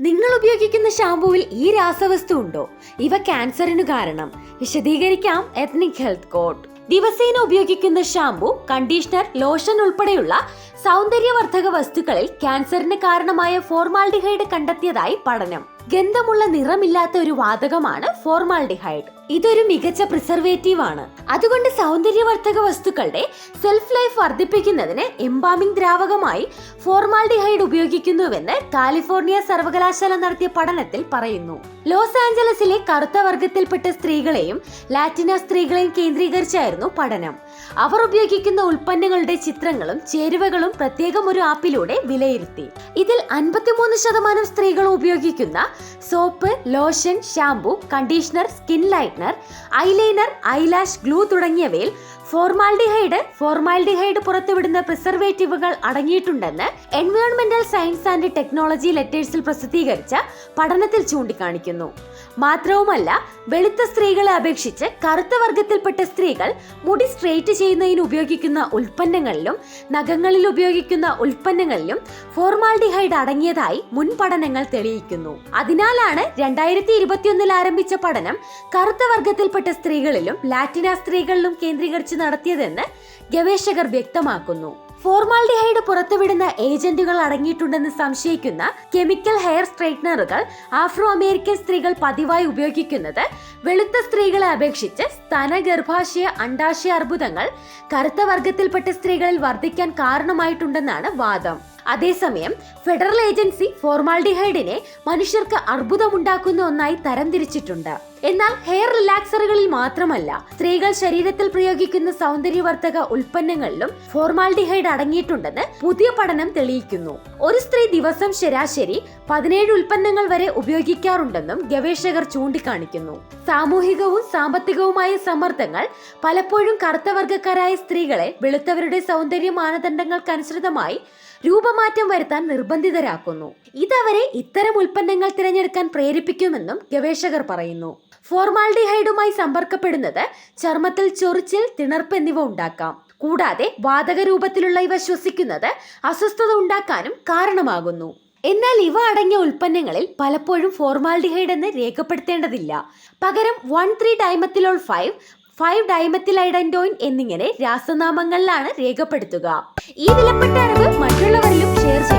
നിങ്ങൾ ഉപയോഗിക്കുന്ന ഷാമ്പുവിൽ ഈ രാസവസ്തു ഉണ്ടോ? ഇവ ക്യാൻസറിനു കാരണം. വിശദീകരിക്കാം എത്നിക് ഹെൽത്ത് കോഡ് ദിവസേന ഉപയോഗിക്കുന്ന ഷാമ്പു കണ്ടീഷണർ ലോഷൻ ഉൾപ്പെടെയുള്ള സൗന്ദര്യവർദ്ധക വസ്തുക്കളിൽ ക്യാൻസറിന് കാരണമായ ഫോർമാൽഡിഹൈഡ് കണ്ടെത്തിയതായി പഠനം. ഗന്ധമുള്ള നിറമില്ലാത്ത ഒരു വാതകമാണ് ഫോർമാൽഡിഹൈഡ്. ഇതൊരു മികച്ച പ്രിസർവേറ്റീവ് ആണ്. അതുകൊണ്ട് സൗന്ദര്യവർദ്ധക വസ്തുക്കളുടെ സെൽഫ് ലൈഫ് വർദ്ധിപ്പിക്കുന്നതിന് എംബാമിംഗ് ദ്രാവകമായി ഫോർമാൽഡിഹൈഡ് ഉപയോഗിക്കുന്നുവെന്ന് കാലിഫോർണിയ സർവകലാശാല നടത്തിയ പഠനത്തിൽ പറയുന്നു. ലോസ് ആഞ്ചലസിലെ കറുത്ത വർഗത്തിൽപ്പെട്ട സ്ത്രീകളെയും ലാറ്റിന സ്ത്രീകളെയും കേന്ദ്രീകരിച്ചായിരുന്നു പഠനം. അവർ ഉപയോഗിക്കുന്ന ഉൽപ്പന്നങ്ങളുടെ ചിത്രങ്ങളും ചേരുവകളും പ്രത്യേകം ഒരു ആപ്പിലൂടെ വിലയിരുത്തി. ഇതിൽ അൻപത്തിമൂന്ന് ശതമാനം സ്ത്രീകൾ ഉപയോഗിക്കുന്ന soap lotion shampoo conditioner skin lightener eyeliner eyelash glue തുടങ്ങിയവയിൽ ഫോർമാൽഡിഹൈഡ് ഫോർമാൽഡിഹൈഡ് പുറത്തുവിടുന്ന പ്രിസർവേറ്റീവുകൾ അടങ്ങിയിട്ടുണ്ടെന്ന് എൻവയോൺമെന്റൽ സയൻസ് ആൻഡ് ടെക്നോളജി ലെറ്റേഴ്സിൽ പ്രസിദ്ധീകരിച്ച പഠനത്തിൽ ചൂണ്ടിക്കാണിക്കുന്നു. മാത്രവുമല്ല വെളുത്ത സ്ത്രീകളെ അപേക്ഷിച്ച് കറുത്ത വർഗത്തിൽപ്പെട്ട സ്ത്രീകൾ മുടി സ്ട്രെയിറ്റ് ചെയ്യുന്നതിന് ഉപയോഗിക്കുന്ന ഉൽപ്പന്നങ്ങളിലും നഖങ്ങളിൽ ഉപയോഗിക്കുന്ന ഉൽപ്പന്നങ്ങളിലും ഫോർമാൽഡിഹൈഡ് അടങ്ങിയതായി മുൻ പഠനങ്ങൾ തെളിയിക്കുന്നു. അതിനാലാണ് രണ്ടായിരത്തി ഇരുപത്തിയൊന്നിൽ ആരംഭിച്ച പഠനം കറുത്ത വർഗത്തിൽപ്പെട്ട സ്ത്രീകളിലും ലാറ്റിന സ്ത്രീകളിലും കേന്ദ്രീകരിച്ച് നടത്തിയതെന്ന് ഗവേഷകർ വ്യക്തമാക്കുന്നു. ഫോർമാൽഡിഹൈഡ് പുറത്തുവിടുന്ന ഏജന്റുകൾ അടങ്ങിയിട്ടുണ്ടെന്ന് സംശയിക്കുന്ന കെമിക്കൽ ഹെയർ സ്ട്രൈറ്റ്നറുകൾ ആഫ്രോ അമേരിക്കൻ സ്ത്രീകൾ പതിവായി ഉപയോഗിക്കുന്നത് വെളുത്ത സ്ത്രീകളെ അപേക്ഷിച്ച് സ്തന ഗർഭാശയ അണ്ടാശയ അർബുദങ്ങൾ കറുത്ത വർഗത്തിൽപ്പെട്ട സ്ത്രീകളിൽ വർദ്ധിക്കാൻ കാരണമായിട്ടുണ്ടെന്നാണ് വാദം. അതേസമയം ഫെഡറൽ ഏജൻസി ഫോർമാൽഡിഹൈഡിനെ മനുഷ്യർക്ക് അർബുദമുണ്ടാക്കുന്ന ഒന്നായി തരംതിരിച്ചിട്ടുണ്ട്. എന്നാൽ ഹെയർ റിലാക്സറുകളിൽ മാത്രമല്ല സ്ത്രീകൾ ശരീരത്തിൽ പ്രയോഗിക്കുന്ന സൗന്ദര്യവർദ്ധക ഉൽപ്പന്നങ്ങളിലും ഫോർമാൽഡിഹൈഡ് അടങ്ങിയിട്ടുണ്ടെന്ന് പുതിയ പഠനം തെളിയിക്കുന്നു. ഒരു സ്ത്രീ ദിവസം ശരാശരി പതിനേഴ് ഉൽപ്പന്നങ്ങൾ വരെ ഉപയോഗിക്കാറുണ്ടെന്നും ഗവേഷകർ ചൂണ്ടിക്കാണിക്കുന്നു. സാമൂഹികവും സാമ്പത്തികവുമായ സമ്മർദ്ദങ്ങൾ പലപ്പോഴും കറുത്തവർഗക്കാരായ സ്ത്രീകളെ വെളുത്തവരുടെ സൗന്ദര്യ മാനദണ്ഡങ്ങൾക്കനുസൃതമായി രൂപമാറ്റം വരുത്താൻ നിർബന്ധിതരാക്കുന്നു. ഇതവരെ ഇത്തരം ഉൽപ്പന്നങ്ങൾ തിരഞ്ഞെടുക്കാൻ പ്രേരിപ്പിക്കുമെന്നും ഗവേഷകർ പറയുന്നു. ഫോർമാൽഡിഹൈഡുമായി സമ്പർക്കപ്പെടുന്നത് ചർമ്മത്തിൽ ചൊറിച്ചിൽ തിണർപ്പ് എന്നിവ ഉണ്ടാക്കാം. കൂടാതെ വാതക രൂപത്തിലുള്ള ഇവ ശ്വസിക്കുന്നത് അസ്വസ്ഥത ഉണ്ടാക്കാനും കാരണമാകുന്നു. എന്നാൽ ഇവ അടങ്ങിയ ഉൽപ്പന്നങ്ങളിൽ പലപ്പോഴും ഫോർമാൽഡിഹൈഡ് എന്ന് രേഖപ്പെടുത്തേണ്ടതില്ല. പകരം one three dimethylol five five dimethylhydantoin എന്നിങ്ങനെ രാസനാമങ്ങളിലാണ് രേഖപ്പെടുത്തുക. ഈ വിലപ്പെട്ട അറിവ് മറ്റുള്ളവരിലും ഷെയർ ചെയ്യുക